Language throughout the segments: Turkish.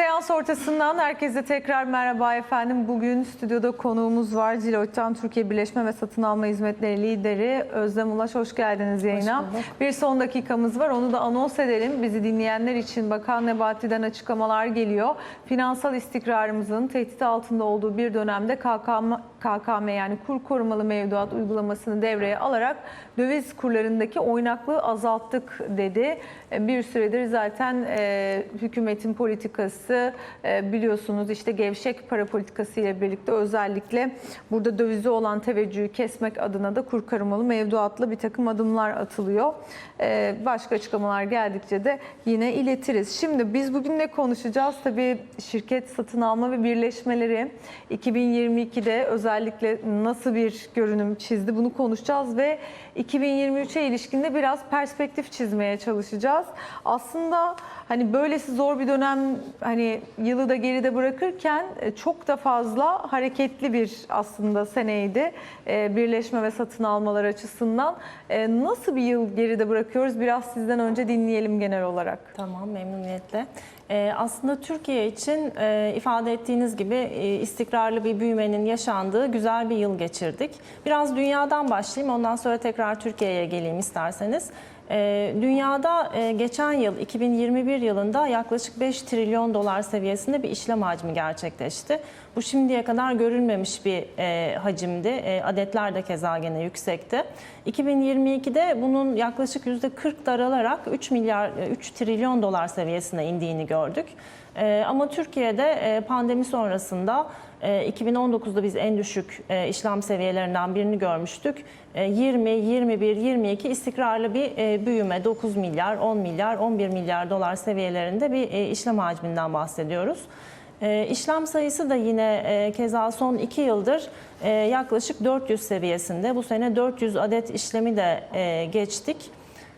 Seans ortasından herkese tekrar merhaba efendim. Bugün stüdyoda konuğumuz var. Deloitte'tan Türkiye Birleşme ve Satın Alma Hizmetleri Lideri Özlem Ulaş. Hoş geldiniz yayına. bulduk. Bir son dakikamız var. Onu da anons edelim. Bizi dinleyenler için Bakan Nebati'den açıklamalar geliyor. Finansal istikrarımızın tehdit altında olduğu bir dönemde KKM, KKM yani kur korumalı mevduat uygulamasını devreye alarak döviz kurlarındaki oynaklığı azalttık dedi. E, Bir süredir zaten e, hükümetin politikası e, biliyorsunuz işte gevşek para politikası ile birlikte özellikle burada dövize olan teveccühü kesmek adına da kur korumalı mevduatla bir takım adımlar atılıyor. E, başka açıklamalar geldikçe de yine iletiriz. Şimdi biz bugün ne konuşacağız? Tabii şirket satın alma ve birleşmeleri 2022'de özellikle nasıl bir görünüm çizdi bunu konuşacağız ve 2023'e ilişkinde biraz perspektif çizmeye çalışacağız. Aslında hani böylesi zor bir dönem hani yılı da geride bırakırken e, çok da fazla hareketli bir aslında seneydi e, birleşme ve satın almalar açısından. E, Nasıl bir yıl geride bırakıyoruz? Biraz sizden önce dinleyelim genel olarak. Tamam, memnuniyetle. Aslında Türkiye için ifade ettiğiniz gibi istikrarlı bir büyümenin yaşandığı güzel bir yıl geçirdik. Biraz dünyadan başlayayım, ondan sonra tekrar Türkiye'ye geleyim isterseniz. Ee, dünyada e, geçen yıl 2021 yılında yaklaşık 5 trilyon dolar seviyesinde bir işlem hacmi gerçekleşti. Bu şimdiye kadar görülmemiş bir e, hacimdi. E, adetler de keza gene yüksekti. 2022'de bunun yaklaşık %40 daralarak 3 milyar 3 trilyon dolar seviyesine indiğini gördük. Ama Türkiye'de pandemi sonrasında 2019'da biz en düşük e, işlem seviyelerinden birini görmüştük. E, 20, 21, 22 istikrarlı bir e, büyüme 9 milyar, 10 milyar, 11 milyar dolar seviyelerinde bir e, işlem hacminden bahsediyoruz. E, işlem sayısı da yine keza son 2 yıldır yaklaşık 400 seviyesinde. Bu sene 400 adet işlemi de geçtik.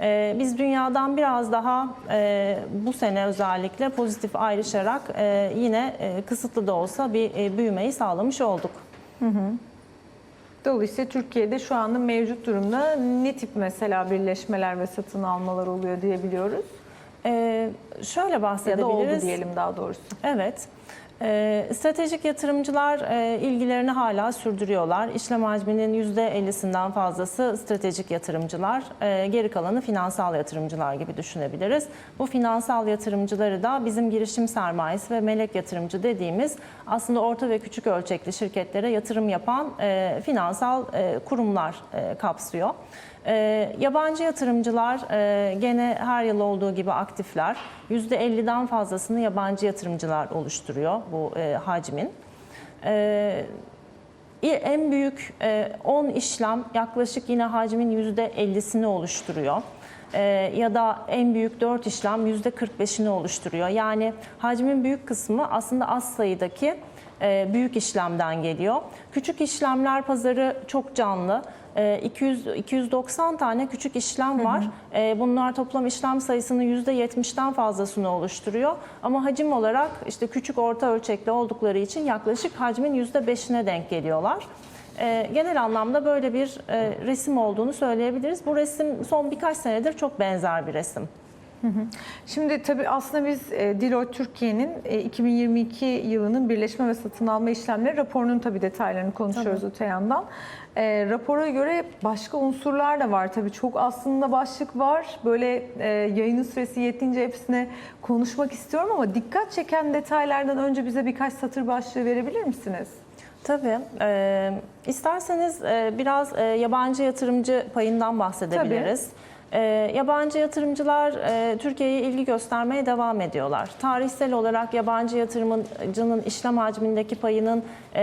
E, Biz dünyadan biraz daha e, bu sene özellikle pozitif ayrışarak e, yine e, kısıtlı da olsa bir e, büyümeyi sağlamış olduk. Dolayısıyla Türkiye'de şu anda mevcut durumda ne tip mesela birleşmeler ve satın almalar oluyor diyebiliyoruz? E, Şöyle Ya da oldu bahsedebiliriz. diyelim daha doğrusu. Evet. Ee, stratejik yatırımcılar e, ilgilerini hala sürdürüyorlar. İşlem hacminin %50'sinden fazlası stratejik yatırımcılar, e, geri kalanı finansal yatırımcılar gibi düşünebiliriz. Bu finansal yatırımcıları da bizim girişim sermayesi ve melek yatırımcı dediğimiz aslında orta ve küçük ölçekli şirketlere yatırım yapan e, finansal e, kurumlar e, kapsıyor. E, yabancı yatırımcılar e, gene her yıl olduğu gibi aktifler. %50'den fazlasını yabancı yatırımcılar oluşturuyor bu e, hacmin. E, en büyük e, 10 işlem yaklaşık yine hacmin %50'sini oluşturuyor. E, ya da en büyük 4 işlem %45'ini oluşturuyor. Yani hacmin büyük kısmı aslında az sayıdaki e, büyük işlemden geliyor. Küçük işlemler pazarı çok canlı. E, 200 290 tane küçük işlem var. E, Bunlar toplam işlem sayısının %70'den fazlasını oluşturuyor. Ama hacim olarak işte küçük orta ölçekli oldukları için yaklaşık hacmin %5'ine denk geliyorlar. E, Genel anlamda böyle bir e, resim olduğunu söyleyebiliriz. Bu resim son birkaç senedir çok benzer bir resim. Şimdi tabii aslında biz e, Deloitte Türkiye'nin e, 2022 yılının birleşme ve satın alma işlemleri raporunun tabii detaylarını konuşuyoruz öte yandan. E, rapora göre başka unsurlar da var tabii çok aslında başlık var. Böyle e, yayının süresi yetince hepsine konuşmak istiyorum ama dikkat çeken detaylardan önce bize birkaç satır başlığı verebilir misiniz? Tabii. E, isterseniz e, biraz e, yabancı yatırımcı payından bahsedebiliriz. E, yabancı yatırımcılar e, Türkiye'ye ilgi göstermeye devam ediyorlar. Tarihsel olarak yabancı yatırımcının işlem hacmindeki payının e,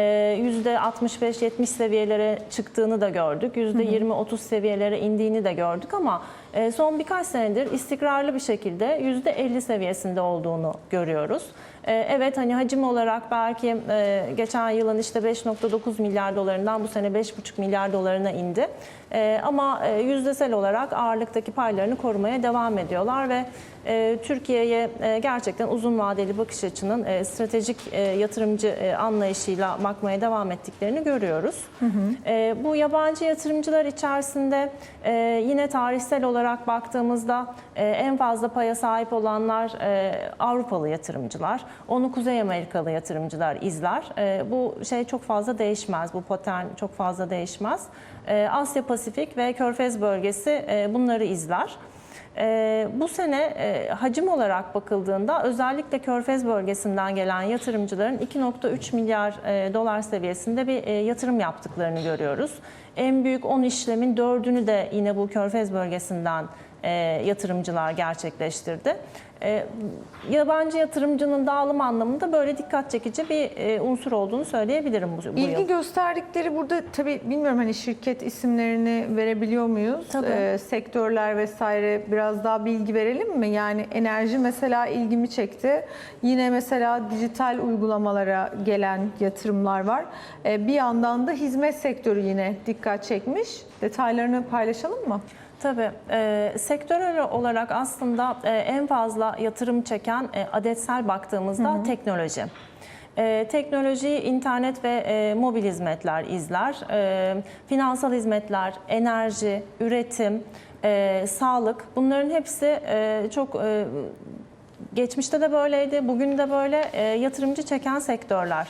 %65-70 seviyelere çıktığını da gördük. %20-30 seviyelere indiğini de gördük ama e, son birkaç senedir istikrarlı bir şekilde %50 seviyesinde olduğunu görüyoruz. E, Evet hani hacim olarak belki e, geçen yılın işte 5.9 milyar dolarından bu sene 5.5 milyar dolarına indi. E, Ama e, yüzdesel olarak ağırlıktaki paylarını korumaya devam ediyorlar ve e, Türkiye'ye e, gerçekten uzun vadeli bakış açının e, stratejik e, yatırımcı e, anlayışıyla bakmaya devam ettiklerini görüyoruz. E, bu yabancı yatırımcılar içerisinde e, yine tarihsel olarak baktığımızda e, en fazla paya sahip olanlar e, Avrupalı yatırımcılar, onu Kuzey Amerikalı yatırımcılar izler. E, bu şey çok fazla değişmez, bu patern çok fazla değişmez. E, Asya Pasifik ve Körfez bölgesi e, bunları izler. Ee, bu sene e, hacim olarak bakıldığında özellikle Körfez bölgesinden gelen yatırımcıların 2.3 milyar e, dolar seviyesinde bir e, yatırım yaptıklarını görüyoruz. En büyük 10 işlemin 4'ünü de yine bu Körfez bölgesinden e, yatırımcılar gerçekleştirdi. E, yabancı yatırımcının dağılım anlamında böyle dikkat çekici bir e, unsur olduğunu söyleyebilirim bu, bu İlgi yıl. gösterdikleri burada tabii bilmiyorum hani şirket isimlerini verebiliyor muyuz? Tabii. Sektörler vesaire biraz daha bilgi verelim mi? Yani enerji mesela ilgimi çekti. Yine mesela dijital uygulamalara gelen yatırımlar var. Bir yandan da hizmet sektörü yine dikkat çekmiş. Detaylarını paylaşalım mı? Tabii. E, sektörel olarak aslında e, en fazla yatırım çeken e, adetsel baktığımızda teknoloji. E, teknoloji, internet ve e, mobil hizmetler izler. E, finansal hizmetler, enerji, üretim, e, sağlık bunların hepsi e, çok e, geçmişte de böyleydi, bugün de böyle e, yatırımcı çeken sektörler.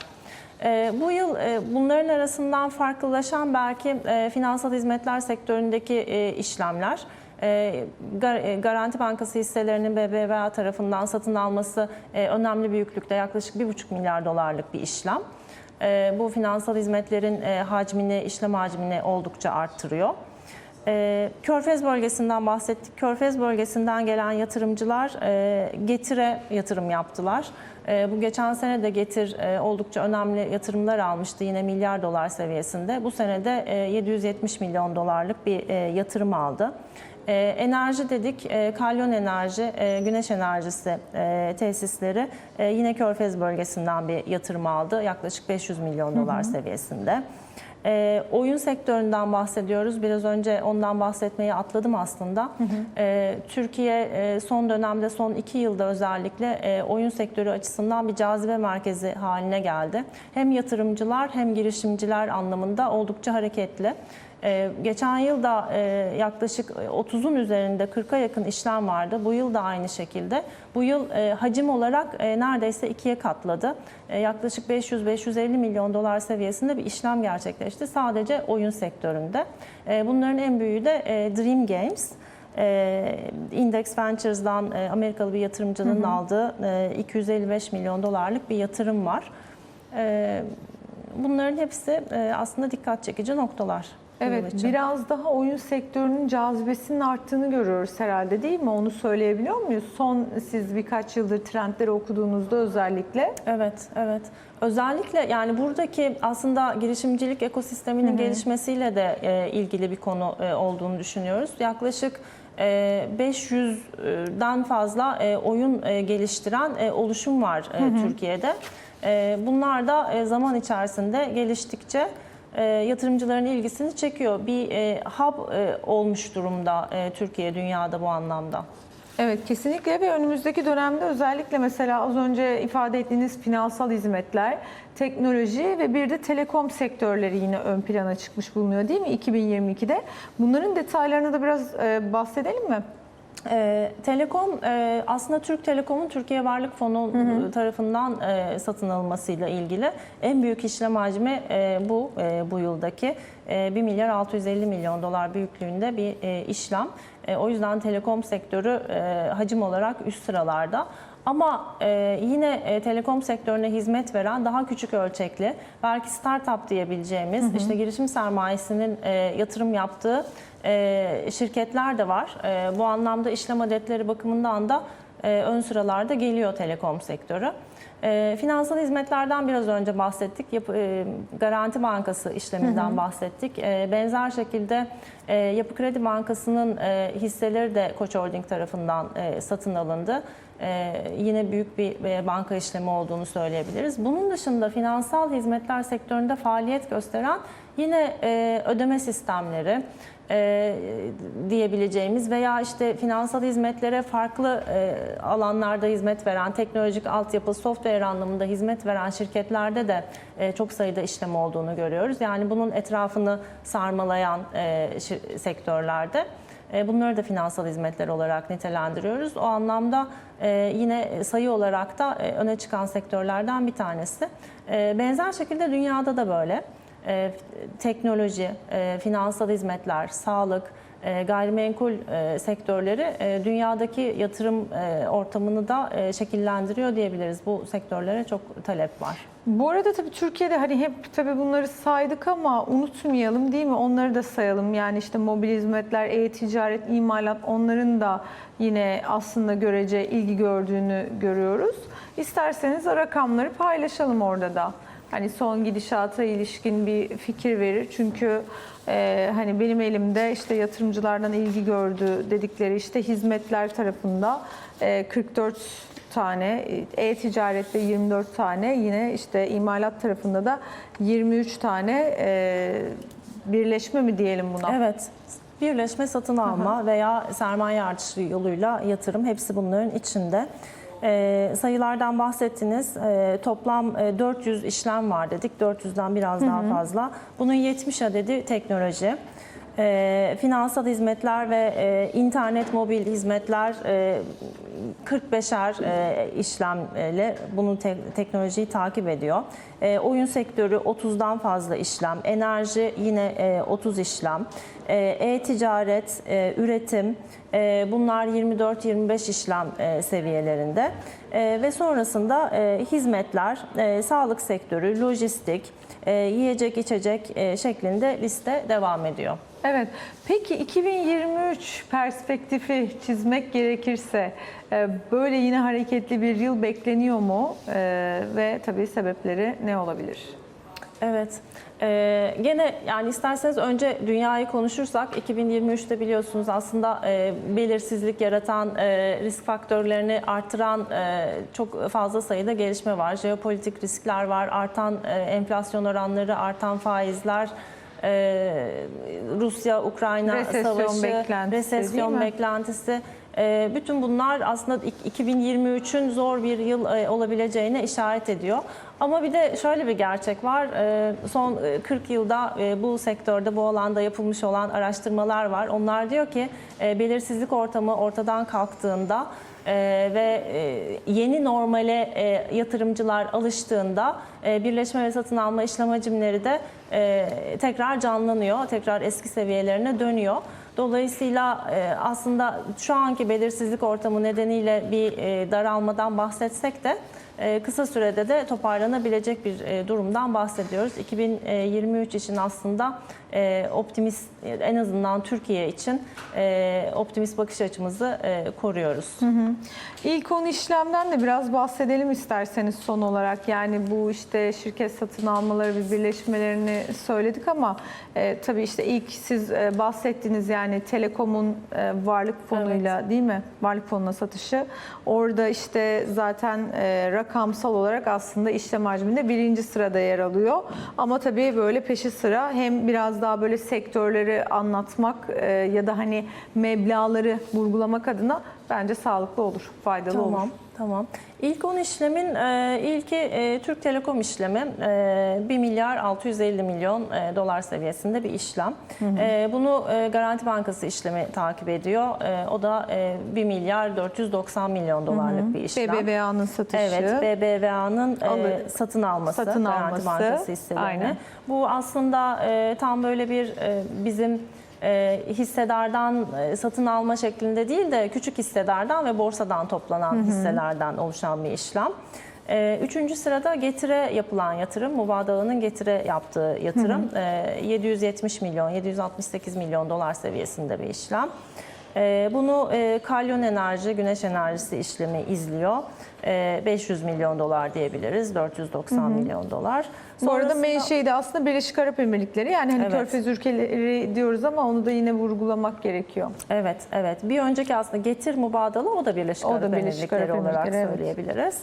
E, bu yıl e, bunların arasından farklılaşan belki e, finansal hizmetler sektöründeki e, işlemler. Gar- Garanti Bankası hisselerinin BBVA tarafından satın alması önemli büyüklükte yaklaşık 1,5 milyar dolarlık bir işlem. Bu finansal hizmetlerin hacmini, işlem hacmini oldukça arttırıyor. E, Körfez bölgesinden bahsettik. Körfez bölgesinden gelen yatırımcılar e, Getir'e yatırım yaptılar. E, bu geçen sene de Getir e, oldukça önemli yatırımlar almıştı yine milyar dolar seviyesinde. Bu sene de e, 770 milyon dolarlık bir yatırım aldı. E, enerji dedik, e, kalyon enerji, e, güneş enerjisi e, tesisleri e, yine Körfez bölgesinden bir yatırım aldı. Yaklaşık 500 milyon dolar seviyesinde. E, oyun sektöründen bahsediyoruz. Biraz önce ondan bahsetmeyi atladım aslında. E, Türkiye e, son dönemde, son iki yılda özellikle e, oyun sektörü açısından bir cazibe merkezi haline geldi. Hem yatırımcılar hem girişimciler anlamında oldukça hareketli. Ee, geçen yıl da e, yaklaşık 30'un üzerinde 40'a yakın işlem vardı. Bu yıl da aynı şekilde. Bu yıl e, hacim olarak e, neredeyse ikiye katladı. E, yaklaşık 500-550 milyon dolar seviyesinde bir işlem gerçekleşti sadece oyun sektöründe. E, bunların en büyüğü de e, Dream Games. E, Index Ventures'dan e, Amerikalı bir yatırımcının aldığı e, 255 milyon dolarlık bir yatırım var. E, bunların hepsi e, aslında dikkat çekici noktalar. Evet, biraz daha oyun sektörünün cazibesinin arttığını görüyoruz herhalde değil mi? Onu söyleyebiliyor muyuz? Son siz birkaç yıldır trendleri okuduğunuzda özellikle. Evet, evet. Özellikle yani buradaki aslında girişimcilik ekosisteminin gelişmesiyle de e, ilgili bir konu e, olduğunu düşünüyoruz. Yaklaşık e, 500'den fazla e, oyun e, geliştiren e, oluşum var e, Türkiye'de. E, bunlar da e, zaman içerisinde geliştikçe e, yatırımcıların ilgisini çekiyor. Bir e, hub e, olmuş durumda e, Türkiye dünyada bu anlamda. Evet kesinlikle ve önümüzdeki dönemde özellikle mesela az önce ifade ettiğiniz finansal hizmetler, teknoloji ve bir de telekom sektörleri yine ön plana çıkmış bulunuyor değil mi 2022'de? Bunların detaylarını da biraz e, bahsedelim mi? Ee, Telekom e, aslında Türk Telekom'un Türkiye Varlık Fonu tarafından e, satın alınmasıyla ilgili en büyük işlem hacmi e, bu e, bu yıldaki e, 1 milyar 650 milyon dolar büyüklüğünde bir e, işlem. E, o yüzden telekom sektörü e, hacim olarak üst sıralarda. Ama e, yine e, telekom sektörüne hizmet veren daha küçük ölçekli, belki startup diyebileceğimiz, işte girişim sermayesinin e, yatırım yaptığı e, şirketler de var. E, bu anlamda işlem adetleri bakımından da e, ön sıralarda geliyor telekom sektörü. E, finansal hizmetlerden biraz önce bahsettik. E, Garanti Bankası işleminden bahsettik. E, benzer şekilde e, Yapı Kredi Bankası'nın e, hisseleri de Koç Holding tarafından e, satın alındı. E, yine büyük bir e, banka işlemi olduğunu söyleyebiliriz. Bunun dışında finansal hizmetler sektöründe faaliyet gösteren yine e, ödeme sistemleri, e, diyebileceğimiz veya işte finansal hizmetlere farklı e, alanlarda hizmet veren, teknolojik altyapı, software anlamında hizmet veren şirketlerde de e, çok sayıda işlem olduğunu görüyoruz. Yani bunun etrafını sarmalayan e, sektörlerde. E, Bunları da finansal hizmetler olarak nitelendiriyoruz. O anlamda e, yine sayı olarak da e, öne çıkan sektörlerden bir tanesi. Benzer şekilde dünyada da böyle. E, Teknoloji, e, finansal hizmetler, sağlık, e, gayrimenkul sektörleri dünyadaki yatırım ortamını da şekillendiriyor diyebiliriz. Bu sektörlere çok talep var. Bu arada tabii Türkiye'de hani hep tabii bunları saydık ama unutmayalım değil mi? Onları da sayalım. Yani işte mobil hizmetler, e-ticaret, imalat onların da yine aslında görece ilgi gördüğünü görüyoruz. İsterseniz rakamları paylaşalım orada da. Hani son gidişata ilişkin bir fikir verir. Çünkü e, hani benim elimde işte yatırımcılardan ilgi gördü dedikleri işte hizmetler tarafında e, 44 tane, e-ticarette 24 tane, yine işte imalat tarafında da 23 tane e, birleşme mi diyelim buna? Evet. Birleşme, satın alma veya sermaye artışı yoluyla yatırım hepsi bunların içinde. Ee, sayılardan bahsettiniz. Ee, toplam e, 400 işlem var dedik. 400'den biraz daha fazla. Bunun 70 adedi teknoloji. Ee, finansal hizmetler ve e, internet mobil hizmetler e, 45'er e, işlemle bunun te- teknolojiyi takip ediyor. E, oyun sektörü 30'dan fazla işlem, enerji yine e, 30 işlem, E, e-ticaret, e, üretim e, bunlar 24-25 işlem e, seviyelerinde E, ve sonrasında e, hizmetler, e, sağlık sektörü, lojistik, e, yiyecek içecek e, şeklinde liste devam ediyor. Evet. Peki 2023 perspektifi çizmek gerekirse e, böyle yine hareketli bir yıl bekleniyor mu? E, Ve tabii sebepleri ne olabilir? Evet. Ee, gene yani isterseniz önce dünyayı konuşursak 2023'te biliyorsunuz aslında e, belirsizlik yaratan, e, risk faktörlerini artıran e, çok fazla sayıda gelişme var. Jeopolitik riskler var, artan e, enflasyon oranları, artan faizler, e, Rusya-Ukrayna Resesyon savaşı, beklentisi, değil resesyon beklentisi. E, bütün bunlar aslında ik- 2023'ün zor bir yıl e, olabileceğine işaret ediyor. Ama bir de şöyle bir gerçek var. E, Son e, 40 yılda e, bu sektörde, bu alanda yapılmış olan araştırmalar var. Onlar diyor ki e, belirsizlik ortamı ortadan kalktığında e, ve e, yeni normale e, yatırımcılar alıştığında e, birleşme ve satın alma işlem hacimleri de e, tekrar canlanıyor, tekrar eski seviyelerine dönüyor. Dolayısıyla e, aslında şu anki belirsizlik ortamı nedeniyle bir e, daralmadan bahsetsek de e, kısa sürede de toparlanabilecek bir durumdan bahsediyoruz. 2023 için aslında e, optimist en azından Türkiye için e, optimist bakış açımızı e, koruyoruz. İlk 10 işlemden de biraz bahsedelim isterseniz son olarak. Yani bu işte şirket satın almaları ve birleşmelerini söyledik ama e, tabii işte ilk siz e, bahsettiniz yani Telekom'un e, varlık fonuyla değil mi? Varlık fonuna satışı. Orada işte zaten e, rakamsal olarak aslında işlem hacminde birinci sırada yer alıyor. Ama tabii böyle peşi sıra hem biraz daha böyle sektörleri anlatmak e, ya da hani meblağları vurgulamak adına bence sağlıklı olur, faydalı olur. Tamam. İlk 10 işlemin e, ilki e, Türk Telekom işlemi e, 1 milyar 650 milyon e, dolar seviyesinde bir işlem. E, bunu e, Garanti Bankası işlemi takip ediyor. E, o da e, 1 milyar 490 milyon dolarlık bir işlem. BBVA'nın satışı. Evet, BBVA'nın e, satın alması, Satın Garanti alması, Bankası hisselerini. aynen. Bu aslında e, tam böyle bir e, bizim e, hissedardan e, satın alma şeklinde değil de küçük hissedardan ve borsadan toplanan hisselerden oluşan bir işlem. E, Üçüncü sırada Getire yapılan yatırım, Mubadala'nın Getire yaptığı yatırım. E, 770 milyon, 768 milyon dolar seviyesinde bir işlem. E, Bunu e, Kalyon Enerji, Güneş Enerjisi işlemi izliyor. E, 500 milyon dolar diyebiliriz, 490 milyon dolar. Bu arada Sonrasında- menşei de aslında Birleşik Arap Emirlikleri. Yani hani Evet. Körfez ülkeleri diyoruz ama onu da yine vurgulamak gerekiyor. Evet, evet. Bir önceki aslında Getir Mubadala o da Birleşik O da Arap Birleşik Emirlikleri Arap olarak Emirlikleri, evet. söyleyebiliriz.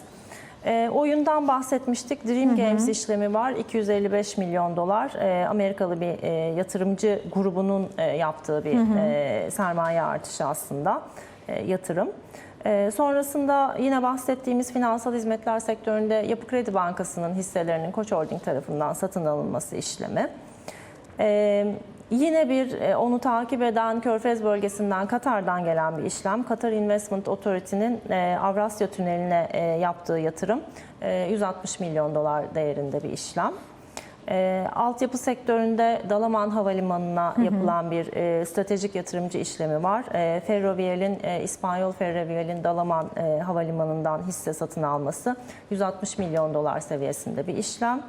E, oyundan bahsetmiştik. Dream Games işlemi var. 255 milyon dolar. E, Amerikalı bir e, yatırımcı grubunun e, yaptığı bir e, sermaye artışı aslında e, yatırım. E, sonrasında yine bahsettiğimiz finansal hizmetler sektöründe Yapı Kredi Bankası'nın hisselerinin Koç Holding tarafından satın alınması işlemi. Ee, yine bir e, onu takip eden Körfez bölgesinden Katar'dan gelen bir işlem. Katar Investment Authority'nin e, Avrasya Tüneli'ne e, yaptığı yatırım e, 160 milyon dolar değerinde bir işlem. E, altyapı sektöründe Dalaman Havalimanı'na yapılan bir e, stratejik yatırımcı işlemi var. E, Ferrovial'in, e, İspanyol Ferrovial'in Dalaman e, Havalimanı'ndan hisse satın alması 160 milyon dolar seviyesinde bir işlem.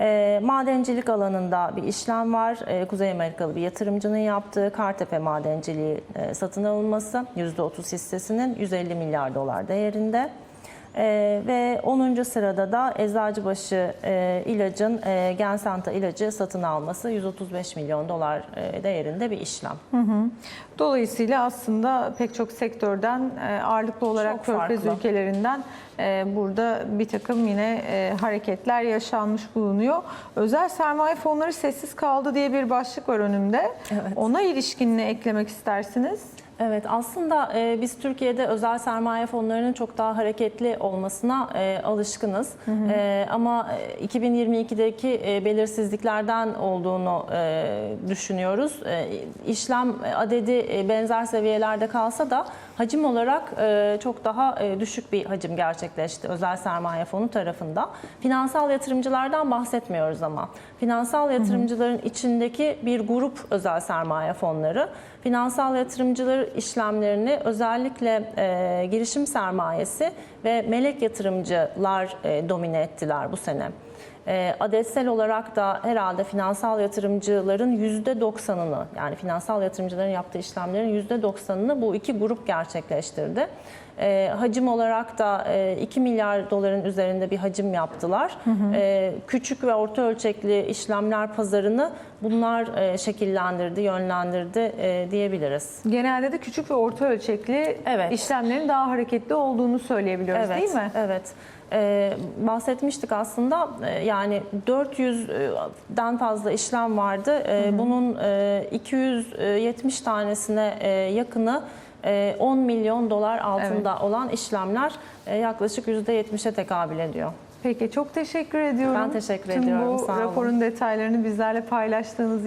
E, madencilik alanında bir işlem var. E, Kuzey Amerikalı bir yatırımcının yaptığı Kartepe Madenciliği e, satın alınması %30 hissesinin 150 milyar dolar değerinde. E, ve 10. sırada da Eczacıbaşı e, ilacın e, Gensanta ilacı satın alması 135 milyon dolar e, değerinde bir işlem. Dolayısıyla aslında pek çok sektörden e, ağırlıklı olarak Çok Körfez farklı. ülkelerinden e, burada bir takım yine e, hareketler yaşanmış bulunuyor. Özel sermaye fonları sessiz kaldı diye bir başlık var önümde. Ona ilişkin ne eklemek istersiniz? Evet aslında e, biz Türkiye'de özel sermaye fonlarının çok daha hareketli olmasına e, alışkınız. E, ama e, 2022'deki e, belirsizliklerden olduğunu e, düşünüyoruz. E, işlem adedi e, benzer seviyelerde kalsa da hacim olarak e, çok daha e, düşük bir hacim gerçekleşti özel sermaye fonu tarafında. Finansal yatırımcılardan bahsetmiyoruz ama. Finansal yatırımcıların içindeki bir grup özel sermaye fonları finansal yatırımcılar işlemlerini özellikle e, girişim sermayesi ve melek yatırımcılar domine ettiler bu sene. E, adetsel olarak da herhalde finansal yatırımcıların %90'ını yani finansal yatırımcıların yaptığı işlemlerin %90'ını bu iki grup gerçekleştirdi. E, hacim olarak da e, 2 milyar doların üzerinde bir hacim yaptılar. E, küçük ve orta ölçekli işlemler pazarını bunlar e, şekillendirdi, yönlendirdi e, diyebiliriz. Genelde de küçük ve orta ölçekli Evet. işlemlerin daha hareketli olduğunu söyleyebiliyoruz Evet, değil mi? Evet. Ee, bahsetmiştik aslında Ee, yani 400'den fazla işlem vardı. Ee, Bunun e, 270 tanesine e, yakını e, 10 milyon dolar altında olan işlemler e, yaklaşık %70'e tekabül ediyor. Peki çok teşekkür ediyorum. Ben teşekkür Tüm ediyorum, bu sağ olun. raporun detaylarını bizlerle paylaştığınız